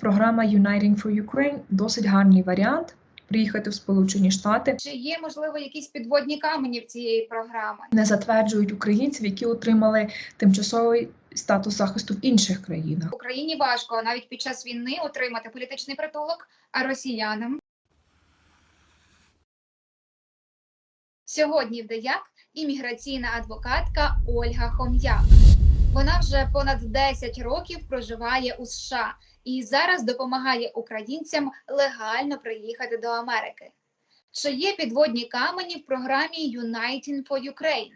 Програма Uniting for Ukraine досить гарний варіант приїхати в Сполучені Штати. Чи є можливо якісь підводні камені в цієї програми? Не затверджують українців, які отримали тимчасовий статус захисту в інших країнах. Україні важко навіть під час війни отримати політичний притулок, а росіянам сьогодні в Деяк імміграційна адвокатка Ольга Хом'як. Вона вже понад 10 років проживає у США і зараз допомагає українцям легально приїхати до Америки. Чи є підводні камені в програмі Uniting for Ukraine?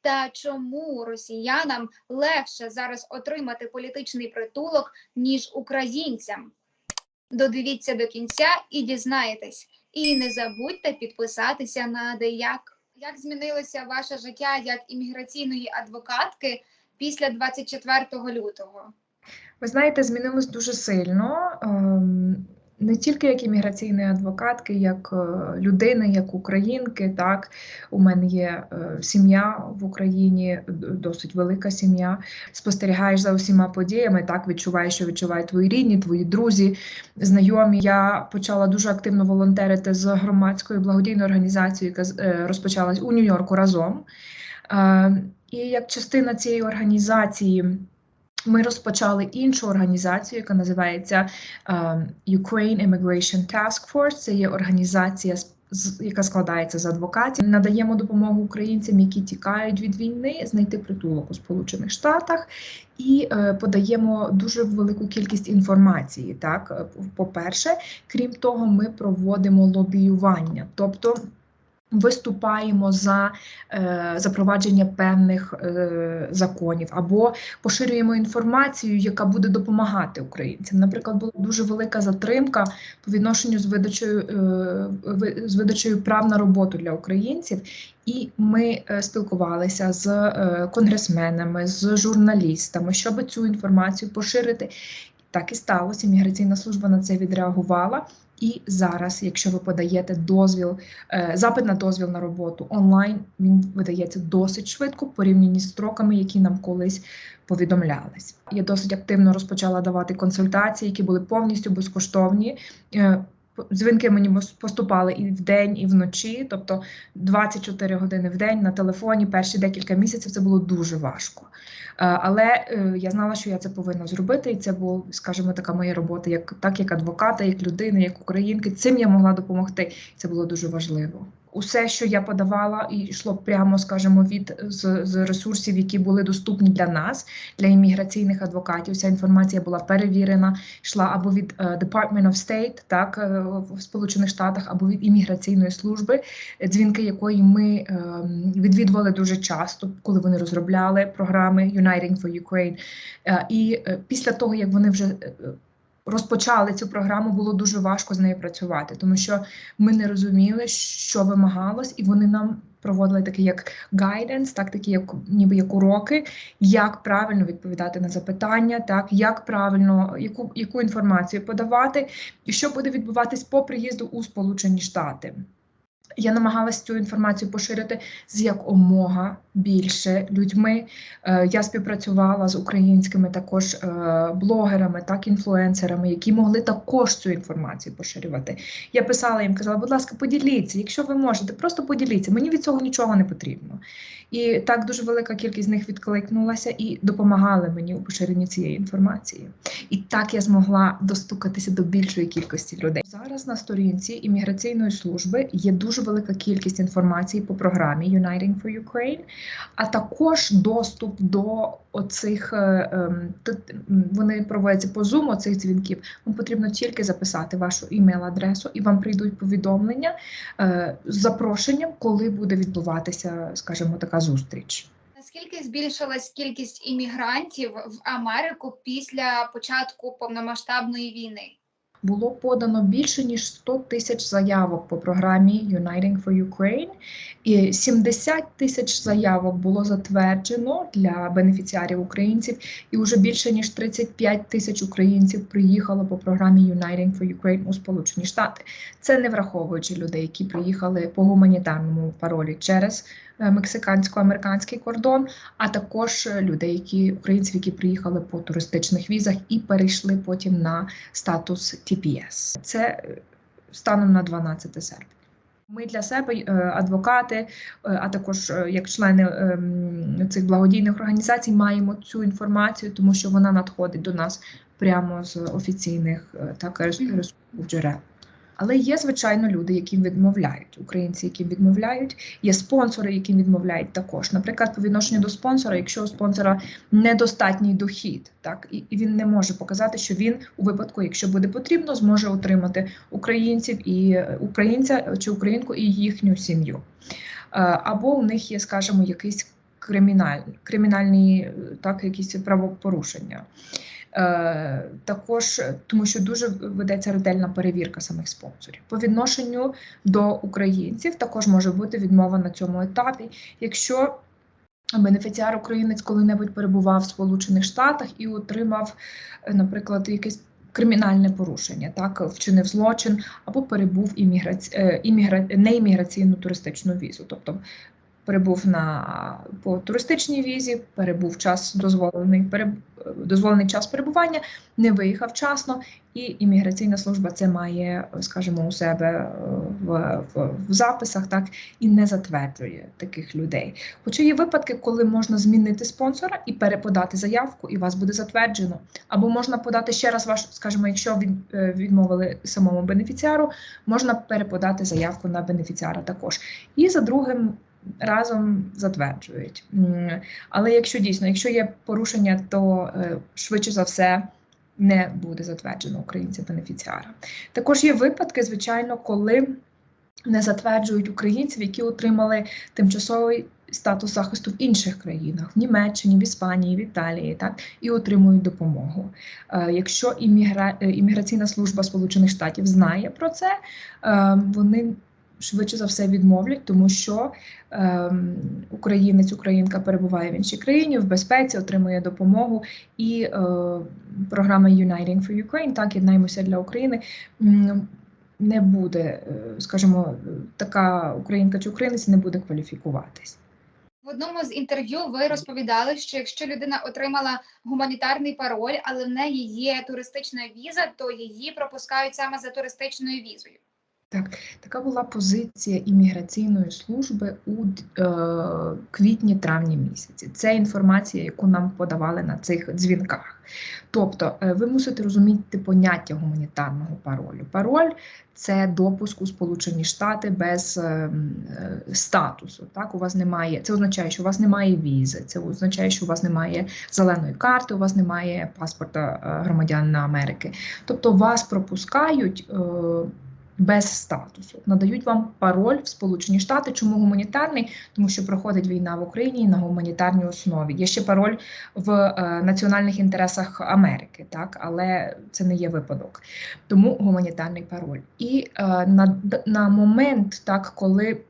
Та чому росіянам легше зараз отримати політичний притулок, ніж українцям? Додивіться до кінця і дізнаєтесь. І не забудьте підписатися на Деяк. Як змінилося ваше життя як імміграційної адвокатки після 24 лютого? Ви знаєте, змінилось дуже сильно. ем, Не тільки як імміграційної адвокатки, як е, людини, як українки. Так, у мене є е, сім'я в Україні, досить велика сім'я. Спостерігаєш за усіма подіями, так відчуваєш, що відчувають твої рідні, твої друзі, знайомі. Я почала дуже активно волонтерити з громадською благодійною організацією, яка е, розпочалась у Нью-Йорку разом. Е, І як частина цієї організації. Ми розпочали іншу організацію, яка називається е, Ukraine Immigration Task Force. Це є організація, яка складається з адвокатів. Надаємо допомогу українцям, які тікають від війни, знайти притулок у Сполучених Штатах, і е, подаємо дуже велику кількість інформації. Так, Е, по-перше, крім того, ми проводимо лобіювання, тобто. Виступаємо за е, запровадження певних е, законів або поширюємо інформацію, яка буде допомагати українцям. Наприклад, була дуже велика затримка по відношенню з видачею е, з видачею прав на роботу для українців, і ми е, спілкувалися з е, конгресменами, з журналістами, щоб цю інформацію поширити. Так і сталося. Міграційна служба на це відреагувала. І зараз, якщо ви подаєте дозвіл, е, запит на дозвіл на роботу онлайн, він видається досить швидко порівняно з строками, які нам колись повідомлялись. Я досить активно розпочала давати консультації, які були повністю безкоштовні. Дзвінки мені пос- поступали і вдень, і вночі, тобто 24 години в день на телефоні. Перші декілька місяців це було дуже важко. Е, Але е, я знала, що я це повинна зробити, і це була, скажімо, така моя робота, як так як адвоката, як людини, як українки. Цим я могла допомогти. Це було дуже важливо. Усе, що я подавала, і йшло прямо, скажімо, від з, з ресурсів, які були доступні для нас, для імміграційних адвокатів. Вся інформація була перевірена, йшла або від е, Department of State, так е, в Сполучених Штатах, або від імміграційної служби, дзвінки якої ми ем, відвідували дуже часто, коли вони розробляли програми Uniting for Ukraine. Е, І після того, як вони вже розпочали цю програму, було дуже важко з нею працювати, тому що ми не розуміли, що вимагалось, і вони нам проводили такі як гайденс, так такі як ніби як уроки, як правильно відповідати на запитання, так як правильно яку, яку інформацію подавати, і що буде відбуватись по приїзду у Сполучені Штати. Я намагалася цю інформацію поширити з якомога більше людьми. Е, Я співпрацювала з українськими також е, блогерами, так інфлюенсерами, які могли також цю інформацію поширювати. Я писала їм, казала, будь ласка, поділіться, якщо ви можете, просто поділіться. Мені від цього нічого не потрібно. І так дуже велика кількість з них відкликнулася і допомагали мені у поширенні цієї інформації. І так я змогла достукатися до більшої кількості людей. Зараз на сторінці імміграційної служби є дуже велика кількість інформації по програмі Uniting for Ukraine, а також доступ до оцих е, ем, вони проводяться по Zoom, оцих дзвінків. Вам потрібно тільки записати вашу імейл-адресу, і вам прийдуть повідомлення е, з запрошенням, коли буде відбуватися, скажімо, така зустріч. Наскільки збільшилась кількість іммігрантів в Америку після початку повномасштабної війни? Було подано більше ніж 100 тисяч заявок по програмі Uniting for Ukraine, і 70 тисяч заявок було затверджено для бенефіціарів українців, і вже більше ніж 35 тисяч українців приїхало по програмі Uniting for Ukraine у Сполучені Штати. Це не враховуючи людей, які приїхали по гуманітарному паролі через мексикансько-американський кордон, а також е, людей, які українців, які приїхали по туристичних візах і перейшли потім на статус TPS. Це е, станом на 12 серпня. Ми для себе, е, адвокати, е, а також е, як члени ем, цих благодійних організацій, маємо цю інформацію, тому що вона надходить до нас прямо з офіційних е, так рес- ресурсів джерел. Але є, звичайно, люди, які відмовляють, українці, які відмовляють, є спонсори, які відмовляють також. Наприклад, по відношенню до спонсора, якщо у спонсора недостатній дохід, так і, він не може показати, що він у випадку, якщо буде потрібно, зможе отримати українців і е, українця чи українку і їхню сім'ю. Е, Або у них є, скажімо, якийсь криміналь, кримінальні е, так, якісь правопорушення. Е, Також е, тому, що дуже ведеться ретельна перевірка самих спонсорів. По відношенню до українців також може бути відмова на цьому етапі, якщо бенефіціар українець коли-небудь перебував в Сполучених Штатах і отримав, е, наприклад, якесь кримінальне порушення, так вчинив злочин або перебув імміграці... іммігра... неімміграційну туристичну візу, тобто перебув на по туристичній візі, перебув час дозволений переб... дозволений час перебування, не виїхав вчасно, і імміграційна служба це має, скажімо, у себе е, в, в, в записах, так і не затверджує таких людей. Хоча є випадки, коли можна змінити спонсора і переподати заявку, і вас буде затверджено. Або можна подати ще раз ваш, скажімо, якщо від, е, відмовили самому бенефіціару, можна переподати заявку на бенефіціара також. І за другим разом затверджують. Але якщо дійсно, якщо є порушення, то е, швидше за все. Не буде затверджено українця бенефіціара. Також є випадки, звичайно, коли не затверджують українців, які отримали тимчасовий статус захисту в інших країнах, в Німеччині, в Іспанії, в Італії, так і отримують допомогу. Е, Якщо іммігра... е, імміграційна служба Сполучених Штатів знає про це, вони швидше за все відмовлять, тому що е, українець, українка перебуває в іншій країні в безпеці, отримує допомогу, і е, програма Uniting for Ukraine, так єднаємося для України. Не буде, е, скажімо, така українка чи українець не буде кваліфікуватись. В одному з інтерв'ю ви розповідали, що якщо людина отримала гуманітарний пароль, але в неї є туристична віза, то її пропускають саме за туристичною візою. Так, така була позиція імміграційної служби у е, квітні-травні місяці. Це інформація, яку нам подавали на цих дзвінках. Тобто, е, ви мусите розуміти поняття гуманітарного паролю. Пароль це допуск у Сполучені Штати без е, е, статусу. Так, у вас немає. Це означає, що у вас немає візи, це означає, що у вас немає зеленої карти, у вас немає паспорта е, громадянина Америки. Тобто вас пропускають. Е, без статусу надають вам пароль в Сполучені Штати. Чому гуманітарний? Тому що проходить війна в Україні на гуманітарній основі. Є ще пароль в е, національних інтересах Америки, так але це не є випадок. Тому гуманітарний пароль. І е, на, на момент, так коли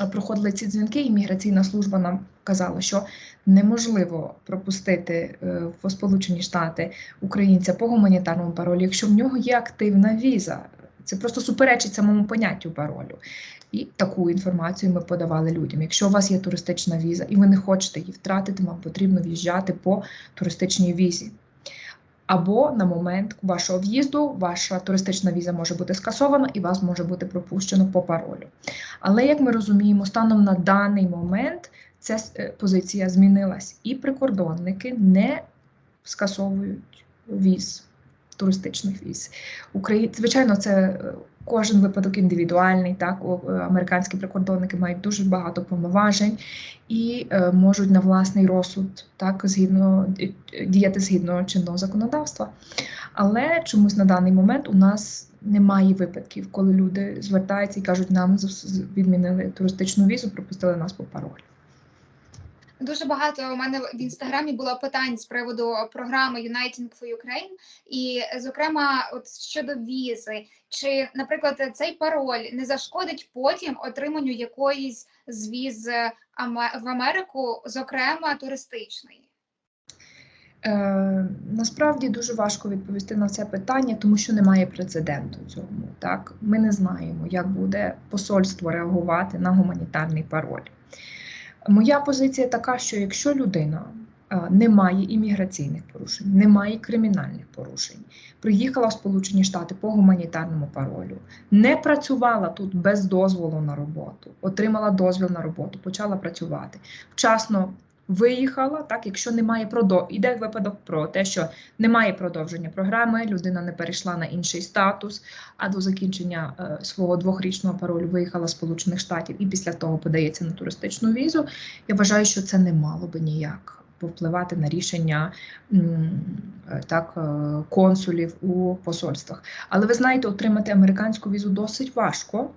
е, проходили ці дзвінки, імміграційна служба нам казала, що неможливо пропустити е, в Сполучені Штати українця по гуманітарному паролю, якщо в нього є активна віза. Це просто суперечить самому поняттю паролю. І таку інформацію ми подавали людям. Якщо у вас є туристична віза і ви не хочете її втратити, вам потрібно в'їжджати по туристичній візі. Або на момент вашого в'їзду ваша туристична віза може бути скасована і вас може бути пропущено по паролю. Але як ми розуміємо, станом на даний момент ця е, позиція змінилась, і прикордонники не скасовують віз туристичних віз. Украї... Звичайно, це е, кожен випадок індивідуальний. Так, е, американські прикордонники мають дуже багато повноважень і е, можуть на власний розсуд так згідно діяти згідно чинного законодавства. Але чомусь на даний момент у нас немає випадків, коли люди звертаються і кажуть, нам відмінили туристичну візу, пропустили нас по паролю. Дуже багато у мене в інстаграмі було питань з приводу програми Uniting for Ukraine, і зокрема, от щодо візи, чи, наприклад, цей пароль не зашкодить потім отриманню якоїсь з віз в Америку, зокрема туристичної. Е, насправді дуже важко відповісти на це питання, тому що немає прецеденту цьому. Так, ми не знаємо, як буде посольство реагувати на гуманітарний пароль. Моя позиція така, що якщо людина е, не має імміграційних порушень, не має кримінальних порушень, приїхала в Сполучені Штати по гуманітарному паролю, не працювала тут без дозволу на роботу, отримала дозвіл на роботу, почала працювати, вчасно виїхала, так, якщо немає продов... іде випадок про те, що немає продовження програми, людина не перейшла на інший статус, а до закінчення е, свого двохрічного паролю виїхала з Сполучених Штатів і після того подається на туристичну візу. Я вважаю, що це не мало би ніяк повпливати на рішення е, так, е, консулів у посольствах. Але ви знаєте, отримати американську візу досить важко.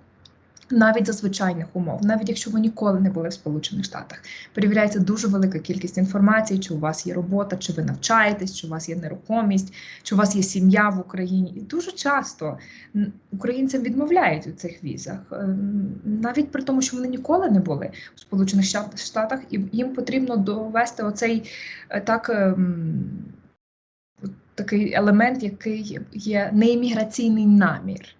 Навіть за звичайних умов, навіть якщо ви ніколи не були в Сполучених Штатах, перевіряється дуже велика кількість інформації, чи у вас є робота, чи ви навчаєтесь, чи у вас є нерухомість, чи у вас є сім'я в Україні. І дуже часто українцям відмовляють у цих візах, Ем, навіть при тому, що вони ніколи не були в Сполучених Штатах, і їм потрібно довести оцей е, так. ем, Такий елемент, який є неімміграційний намір.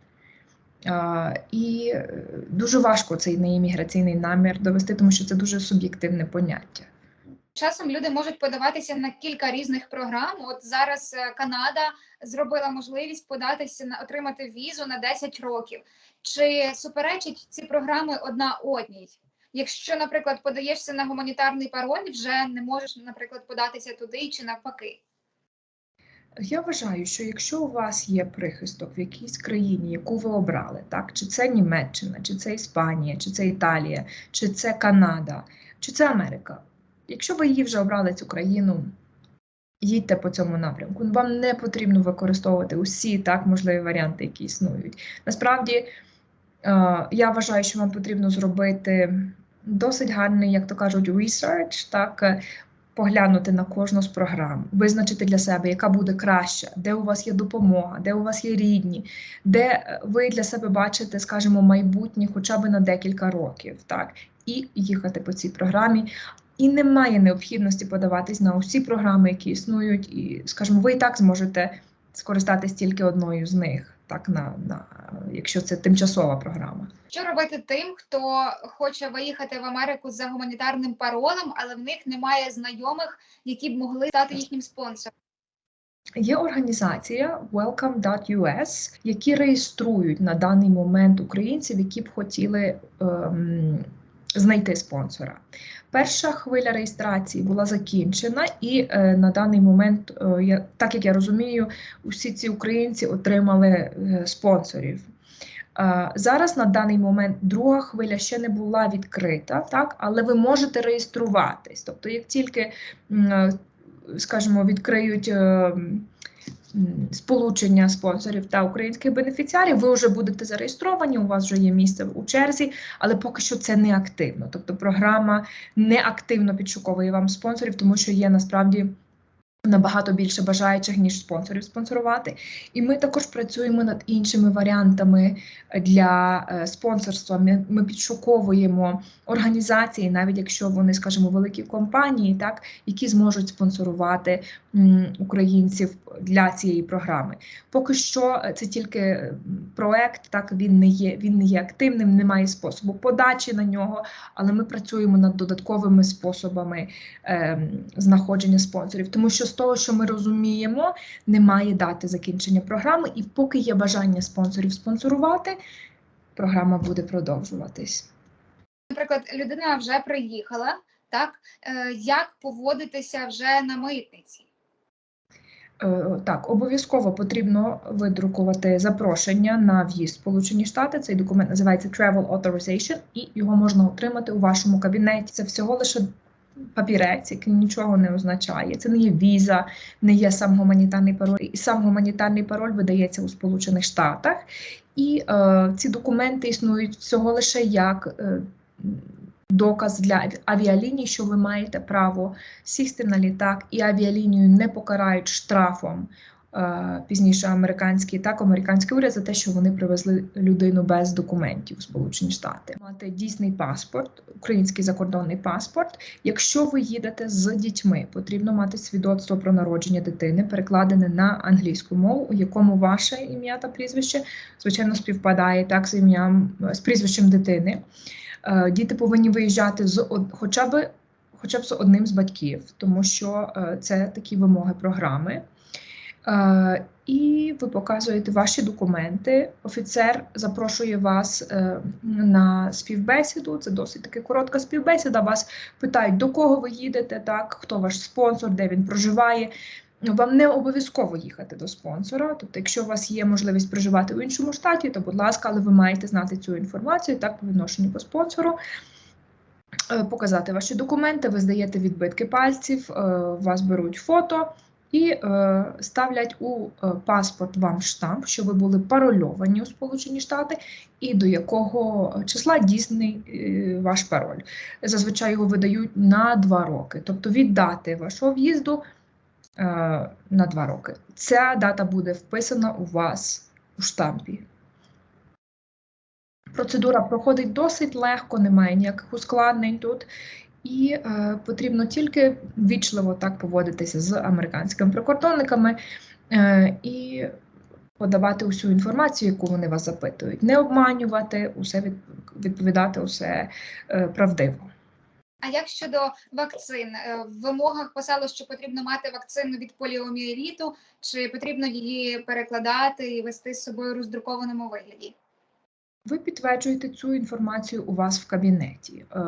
І е, дуже важко цей неімміграційний намір довести, тому що це дуже суб'єктивне поняття. Часом люди можуть подаватися на кілька різних програм. От зараз е, Канада зробила можливість податися на отримати візу на 10 років. Чи суперечать ці програми одна одній? Якщо, наприклад, подаєшся на гуманітарний пароль, вже не можеш, наприклад, податися туди чи навпаки. Я вважаю, що якщо у вас є прихисток в якійсь країні, яку ви обрали, так чи це Німеччина, чи це Іспанія, чи це Італія, чи це Канада, чи це Америка, якщо ви її вже обрали цю країну, їдьте по цьому напрямку. Вам не потрібно використовувати усі так можливі варіанти, які існують. Насправді, е, я вважаю, що вам потрібно зробити досить гарний, як то кажуть, research, так, поглянути на кожну з програм, визначити для себе, яка буде краща, де у вас є допомога, де у вас є рідні, де е, ви для себе бачите, скажімо, майбутнє хоча б на декілька років, так, і їхати по цій програмі. І немає необхідності подаватись на усі програми, які існують, і, скажімо, ви і так зможете скористатись тільки одною з них, так, на, на, якщо це тимчасова програма. Що робити тим, хто хоче виїхати в Америку за гуманітарним паролем, але в них немає знайомих, які б могли стати їхнім спонсором? Є організація Welcome.us, які реєструють на даний момент українців, які б хотіли ем, знайти спонсора. Перша хвиля реєстрації була закінчена, і е, на даний момент, е, я, так як я розумію, усі ці українці отримали е, спонсорів. Е, Зараз на даний момент друга хвиля ще не була відкрита, так, але ви можете реєструватись. Тобто, як тільки, е, скажімо, відкриють. е, Сполучення спонсорів та українських бенефіціарів, ви вже будете зареєстровані, у вас вже є місце у черзі, але поки що це не активно. Тобто програма не активно підшуковує вам спонсорів, тому що є насправді набагато більше бажаючих, ніж спонсорів спонсорувати. І ми також працюємо над іншими варіантами для е, спонсорства. Ми, ми підшуковуємо організації, навіть якщо вони, скажімо, великі компанії, так, які зможуть спонсорувати українців для цієї програми. Поки що е, це тільки проект, так він не є, він не є активним, немає способу подачі на нього, але ми працюємо над додатковими способами ем, знаходження спонсорів, тому що того, що ми розуміємо, немає дати закінчення програми, і поки є бажання спонсорів спонсорувати, програма буде продовжуватись. Наприклад, людина вже приїхала, так е, як поводитися вже на митниці? Е, Так, обов'язково потрібно видрукувати запрошення на в'їзд в Сполучені Штати. Цей документ називається Travel Authorization, і його можна отримати у вашому кабінеті. Це всього лише папірець, який нічого не означає. Це не є віза, не є сам гуманітарний пароль. І сам гуманітарний пароль видається у Сполучених Штатах. І е, ці документи існують всього лише як е, доказ для аві- авіаліній, що ви маєте право сісти на літак, і авіалінію не покарають штрафом. Е, Пізніше американський так, американський уряд за те, що вони привезли людину без документів у Сполучені Штати. Мати дійсний паспорт, український закордонний паспорт. Якщо ви їдете з дітьми, потрібно мати свідоцтво про народження дитини, перекладене на англійську мову, у якому ваше ім'я та прізвище звичайно співпадає так з ім'ям з прізвищем дитини. Е, Діти повинні виїжджати з хоча б, хоча б з одним з батьків, тому що е, це такі вимоги програми. І ви показуєте ваші документи. Офіцер запрошує вас е, на співбесіду. Це досить таки коротка співбесіда. Вас питають, до кого ви їдете, так, хто ваш спонсор, де він проживає. Вам не обов'язково їхати до спонсора. Тобто, якщо у вас є можливість проживати в іншому штаті, то будь ласка, але ви маєте знати цю інформацію так по відношенню по спонсору. Е, Показати ваші документи, ви здаєте відбитки пальців, е, вас беруть фото і е, ставлять у е, паспорт вам штамп, що ви були парольовані у Сполучені Штати, і до якого числа дійсний е, ваш пароль. Зазвичай його видають на два роки, тобто від дати вашого в'їзду на два роки. Ця дата буде вписана у вас у штампі. Процедура проходить досить легко, немає ніяких ускладнень тут. І е, потрібно тільки вічливо так поводитися з американськими прикордонниками е, і подавати усю інформацію, яку вони вас запитують, не обманювати, усе від, відповідати усе е, правдиво. А як щодо вакцин? Е, В вимогах писало, що потрібно мати вакцину від поліомієліту, чи потрібно її перекладати і вести з собою роздрукованому вигляді? Ви підтверджуєте цю інформацію у вас в кабінеті. Е,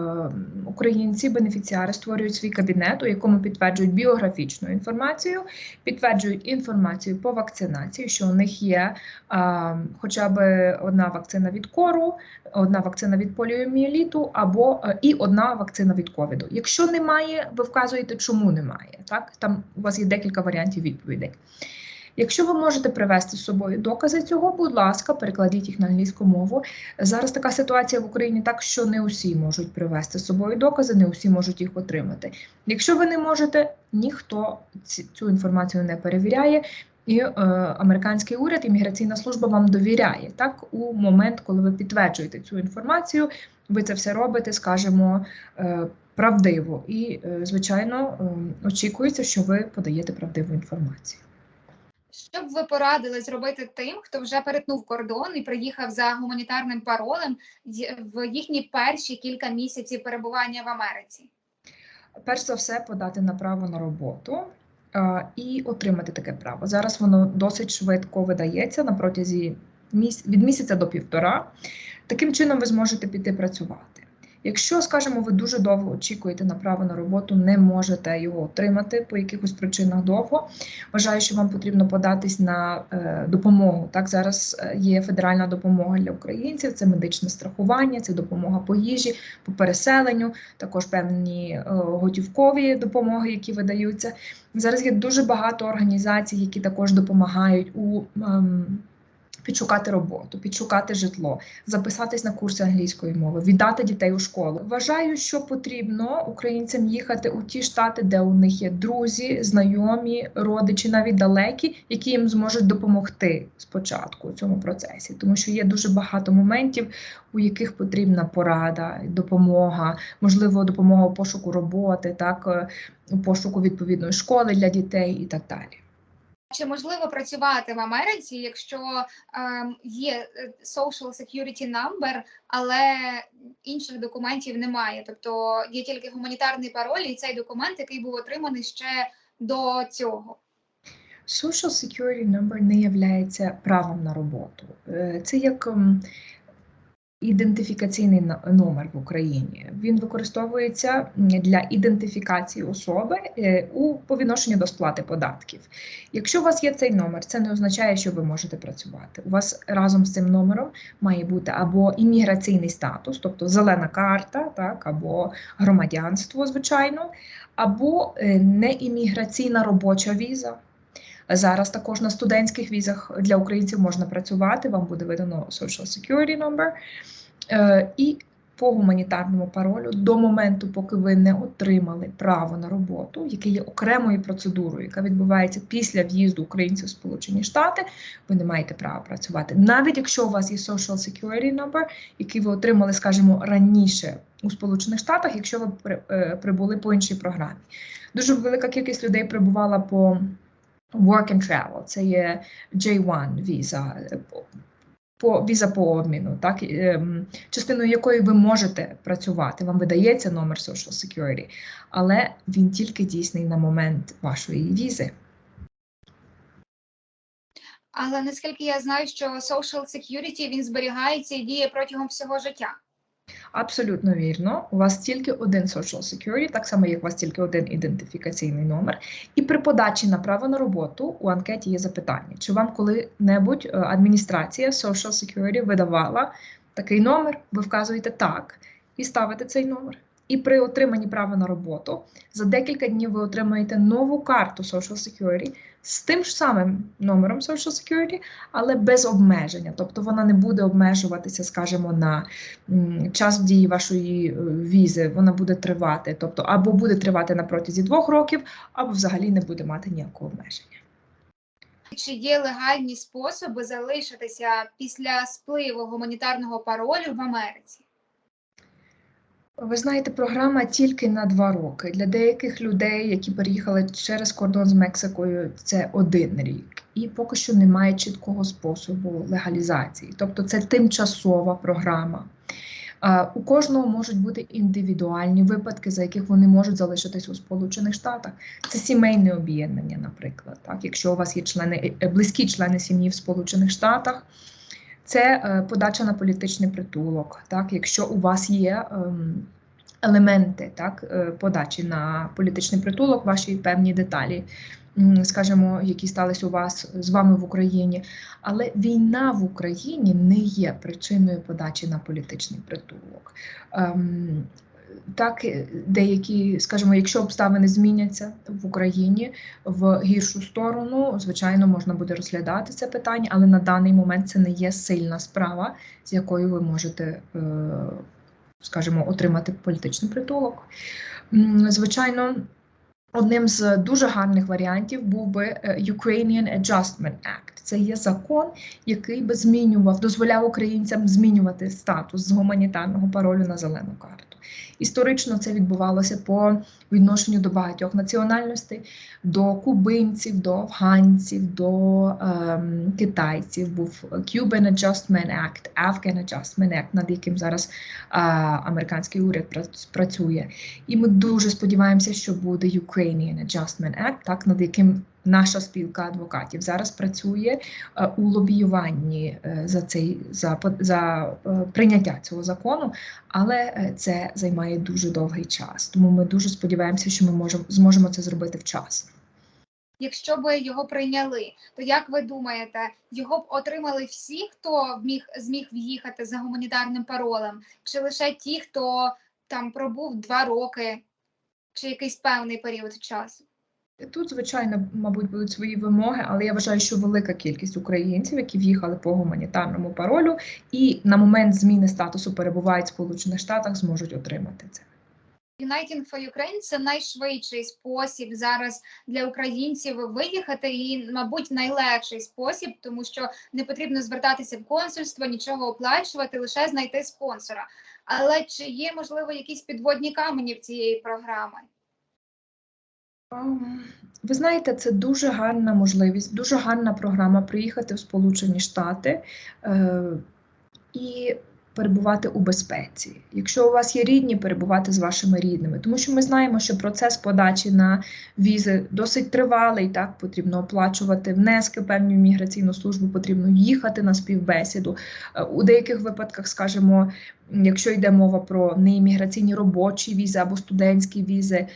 Українці, бенефіціари створюють свій кабінет, у якому підтверджують біографічну інформацію, підтверджують інформацію по вакцинації, що у них є е, хоча б одна вакцина від кору, одна вакцина від поліомієліту або е, і одна вакцина від ковіду. Якщо немає, ви вказуєте, чому немає. Так там у вас є декілька варіантів відповідей. Якщо ви можете привезти з собою докази цього, будь ласка, перекладіть їх на англійську мову. Зараз така ситуація в Україні так, що не усі можуть привезти з собою докази, не усі можуть їх отримати. Якщо ви не можете, ніхто цю інформацію не перевіряє. І е, американський уряд, імміграційна служба вам довіряє так у момент, коли ви підтверджуєте цю інформацію, ви це все робите, скажімо, е, правдиво. І, е, звичайно, е, очікується, що ви подаєте правдиву інформацію. Що б ви порадили зробити тим, хто вже перетнув кордон і приїхав за гуманітарним паролем в їхні перші кілька місяців перебування в Америці? перш за все подати на право на роботу і отримати таке право. Зараз воно досить швидко видається на протязі від місяця до півтора. Таким чином ви зможете піти працювати. Якщо, скажімо, ви дуже довго очікуєте на право на роботу, не можете його отримати по якихось причинах довго. Вважаю, що вам потрібно податись на е, допомогу. Так, зараз е, є федеральна допомога для українців, це медичне страхування, це допомога по їжі, по переселенню, також певні е, готівкові допомоги, які видаються. Зараз є дуже багато організацій, які також допомагають у ем, підшукати роботу, підшукати житло, записатись на курси англійської мови, віддати дітей у школу. Вважаю, що потрібно українцям їхати у ті штати, де у них є друзі, знайомі, родичі, навіть далекі, які їм зможуть допомогти спочатку у цьому процесі, тому що є дуже багато моментів, у яких потрібна порада, допомога, можливо, допомога у пошуку роботи, так у пошуку відповідної школи для дітей і так далі. Чи можливо працювати в Америці, якщо ем, є е, Social Security Number, але інших документів немає? Тобто є тільки гуманітарний пароль і цей документ, який був отриманий ще до цього. Social Security Number не є правом на роботу. Е, Це як ем, ідентифікаційний номер в Україні. Він використовується для ідентифікації особи е, у по відношенню до сплати податків. Якщо у вас є цей номер, це не означає, що ви можете працювати. У вас разом з цим номером має бути або імміграційний статус, тобто зелена карта, так, або громадянство, звичайно, або е, неімміграційна робоча віза. Зараз також на студентських візах для українців можна працювати, вам буде видано Social Security Number. Е, І по гуманітарному паролю до моменту, поки ви не отримали право на роботу, яке є окремою процедурою, яка відбувається після в'їзду українців в Сполучені Штати, ви не маєте права працювати. Навіть якщо у вас є Social Security Number, який ви отримали, скажімо, раніше у Сполучених Штатах, якщо ви е, прибули по іншій програмі. Дуже велика кількість людей прибувала по Work and Travel, це є J1 віза, по віза по обміну, так ем, частиною якої ви можете працювати. Вам видається номер Social Security, але він тільки дійсний на момент вашої візи. Але наскільки я знаю, що Social Security він зберігається і діє протягом всього життя. Абсолютно вірно. У вас тільки один Social Security, так само як у вас тільки один ідентифікаційний номер. І при подачі на право на роботу у анкеті є запитання: чи вам коли-небудь е, адміністрація Social Security видавала такий номер? Ви вказуєте так і ставите цей номер. І при отриманні права на роботу за декілька днів ви отримаєте нову карту Social Security з тим ж самим номером Social Security, але без обмеження. Тобто вона не буде обмежуватися, скажімо, на час дії вашої е, візи. Вона буде тривати, тобто або буде тривати на протязі двох років, або взагалі не буде мати ніякого обмеження. Чи є легальні способи залишитися після спливу гуманітарного паролю в Америці? Ви знаєте, програма тільки на два роки. Для деяких людей, які переїхали через кордон з Мексикою, це один рік. І поки що немає чіткого способу легалізації. Тобто це тимчасова програма. У кожного можуть бути індивідуальні випадки, за яких вони можуть залишитись у Сполучених Штатах. Це сімейне об'єднання, наприклад. Так, якщо у вас є члени е, близькі члени сім'ї в Сполучених Штатах. Це е, подача на політичний притулок. Так, якщо у вас є ем, елементи так, е, подачі на політичний притулок, ваші певні деталі, скажімо, які сталися у вас з вами в Україні. Але війна в Україні не є причиною подачі на політичний притулок. Так, е, деякі, скажімо, якщо обставини зміняться в Україні в гіршу сторону, звичайно, можна буде розглядати це питання, але на даний момент це не є сильна справа, з якою ви можете, е, скажімо, отримати політичний притулок. Звичайно, одним з дуже гарних варіантів був би е, Ukrainian Adjustment Act. Це є закон, який би змінював, дозволяв українцям змінювати статус з гуманітарного паролю на зелену карту. Історично це відбувалося по відношенню до багатьох національностей, до кубинців, до афганців, до ем, китайців. Був Cuban Adjustment Act, Afghan Adjustment Act, над яким зараз а, американський уряд прац- працює. І ми дуже сподіваємося, що буде Ukrainian Adjustment Act, так над яким наша спілка адвокатів зараз працює е, у лобіюванні е, за цей за, за е, прийняття цього закону, але це займає дуже довгий час. Тому ми дуже сподіваємося, що ми можемо зможемо це зробити вчасно. Якщо би його прийняли, то як ви думаєте, його б отримали всі, хто міг зміг в'їхати за гуманітарним паролем, чи лише ті, хто там пробув два роки, чи якийсь певний період часу? Тут, звичайно, мабуть, будуть свої вимоги, але я вважаю, що велика кількість українців, які в'їхали по гуманітарному паролю, і на момент зміни статусу перебувають в Сполучених Штатах, зможуть отримати це. Uniting for Ukraine – це найшвидший спосіб зараз для українців виїхати, і, мабуть, найлегший спосіб, тому що не потрібно звертатися в консульство, нічого оплачувати, лише знайти спонсора. Але чи є можливо якісь підводні камені в цієї програми? Ви знаєте, це дуже гарна можливість, дуже гарна програма приїхати в Сполучені Штати е, і перебувати у безпеці. Якщо у вас є рідні, перебувати з вашими рідними, тому що ми знаємо, що процес подачі на візи досить тривалий. Так потрібно оплачувати внески в певну міграційну службу, потрібно їхати на співбесіду. Е, У деяких випадках, скажімо, якщо йде мова про неімміграційні робочі візи або студентські візи.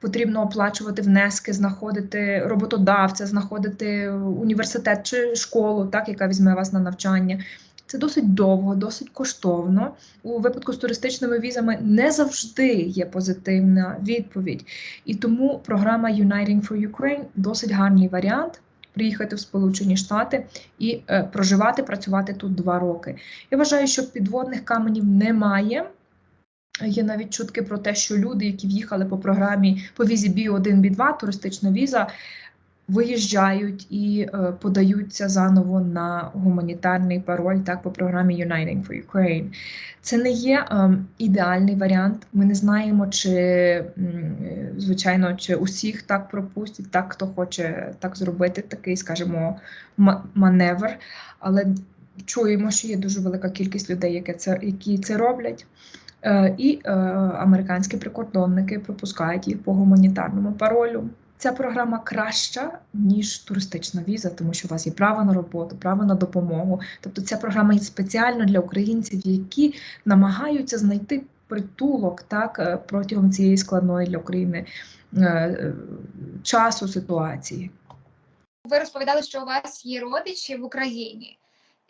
Потрібно оплачувати внески, знаходити роботодавця, знаходити університет чи школу, так, яка візьме вас на навчання. Це досить довго, досить коштовно. У випадку з туристичними візами не завжди є позитивна відповідь. І тому програма Uniting for Ukraine досить гарний варіант. Приїхати в Сполучені Штати і е, проживати, працювати тут два роки. Я вважаю, що підводних каменів немає. Є навіть чутки про те, що люди, які в'їхали по програмі по візі B1, B2, туристична віза, виїжджають і е, подаються заново на гуманітарний пароль так по програмі Uniting for Ukraine. Це не є е, ідеальний варіант. Ми не знаємо, чи звичайно, чи усіх так пропустять, так хто хоче так зробити, такий, скажімо, маневр. Але чуємо, що є дуже велика кількість людей, які це, які це роблять. Е, І е, американські прикордонники пропускають їх по гуманітарному паролю. Ця програма краща ніж туристична віза, тому що у вас є право на роботу, право на допомогу. Тобто ця програма є спеціально для українців, які намагаються знайти притулок так е, протягом цієї складної для України е, е, часу ситуації. Ви розповідали, що у вас є родичі в Україні.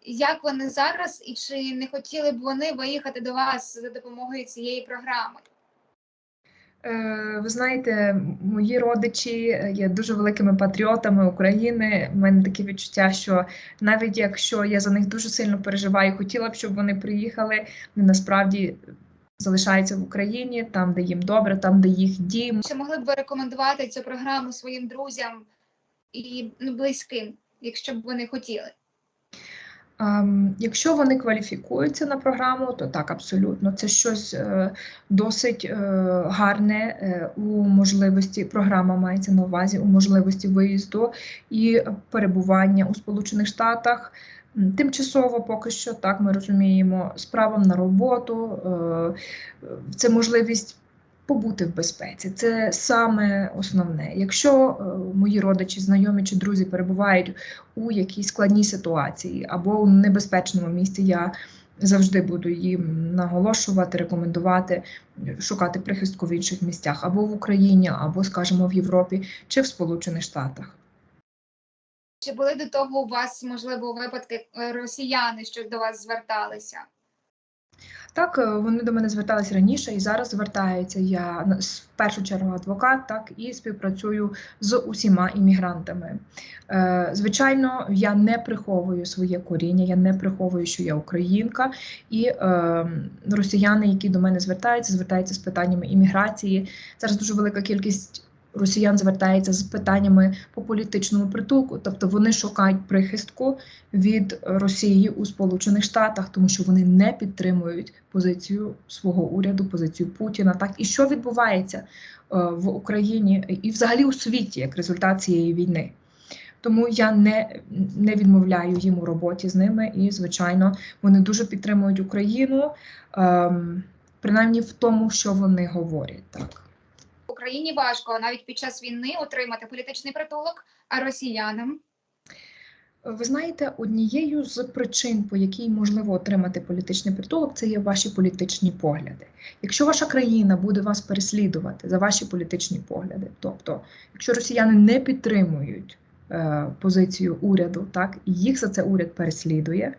Як вони зараз, і чи не хотіли б вони виїхати до вас за допомогою цієї програми? Е, Ви знаєте, мої родичі є дуже великими патріотами України. У мене таке відчуття, що навіть якщо я за них дуже сильно переживаю, хотіла б, щоб вони приїхали, вони насправді залишаються в Україні, там, де їм добре, там, де їх дім. Чи могли б ви рекомендувати цю програму своїм друзям і ну, близьким, якщо б вони хотіли? Ем, Якщо вони кваліфікуються на програму, то так, абсолютно. Це щось е, досить е, гарне е, у можливості. Програма мається на увазі у можливості виїзду і перебування у Сполучених Штатах. Тимчасово поки що так ми розуміємо з на роботу. Це можливість побути в безпеці. Це саме основне. Якщо е, мої родичі, знайомі чи друзі перебувають у якійсь складній ситуації або у небезпечному місці, я завжди буду їм наголошувати, рекомендувати шукати прихистку в інших місцях або в Україні, або, скажімо, в Європі чи в Сполучених Штатах. Чи були до того у вас, можливо, випадки е, росіяни, що до вас зверталися? Так, е, вони до мене звертались раніше і зараз звертаються. Я на- в першу чергу адвокат, так і співпрацюю з усіма іммігрантами. Е, Звичайно, я не приховую своє коріння, я не приховую, що я українка, і е, росіяни, які до мене звертаються, звертаються з питаннями імміграції. Зараз дуже велика кількість. Росіян звертається з питаннями по політичному притулку, тобто вони шукають прихистку від Росії у Сполучених Штатах, тому що вони не підтримують позицію свого уряду, позицію Путіна. Так і що відбувається е, в Україні і взагалі у світі як результат цієї війни. Тому я не, не відмовляю їм у роботі з ними, і звичайно вони дуже підтримують Україну, ем, принаймні в тому, що вони говорять так. Україні важко навіть під час війни отримати політичний притулок, а росіянам Ви знаєте, однією з причин, по якій можливо отримати політичний притулок, це є ваші політичні погляди. Якщо ваша країна буде вас переслідувати за ваші політичні погляди, тобто, якщо росіяни не підтримують е, позицію уряду, так і їх за це уряд переслідує.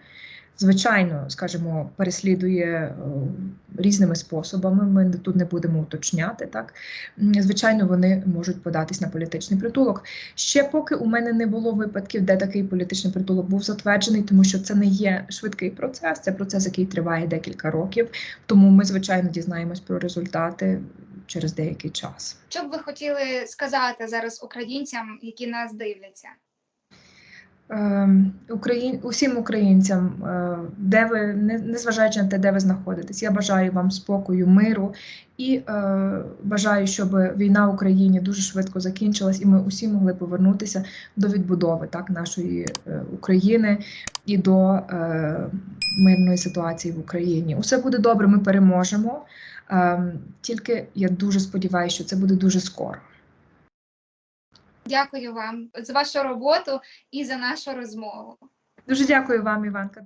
Звичайно, скажімо, переслідує е, різними способами. Ми тут не будемо уточняти. Так звичайно, вони можуть податись на політичний притулок. Ще поки у мене не було випадків, де такий політичний притулок був затверджений, тому що це не є швидкий процес, це процес, який триває декілька років. Тому ми, звичайно, дізнаємось про результати через деякий час. що б ви хотіли сказати зараз українцям, які нас дивляться? Ем, Україн... усім українцям, е, де ви не- незважаючи на те, де ви знаходитесь, я бажаю вам спокою, миру і е, бажаю, щоб війна в Україні дуже швидко закінчилась, і ми усі могли повернутися до відбудови так нашої е, України і до е, мирної ситуації в Україні. Усе буде добре, ми переможемо. Ем, тільки я дуже сподіваюся, що це буде дуже скоро. Дякую вам за вашу роботу і за нашу розмову. Дуже дякую вам, Іванка.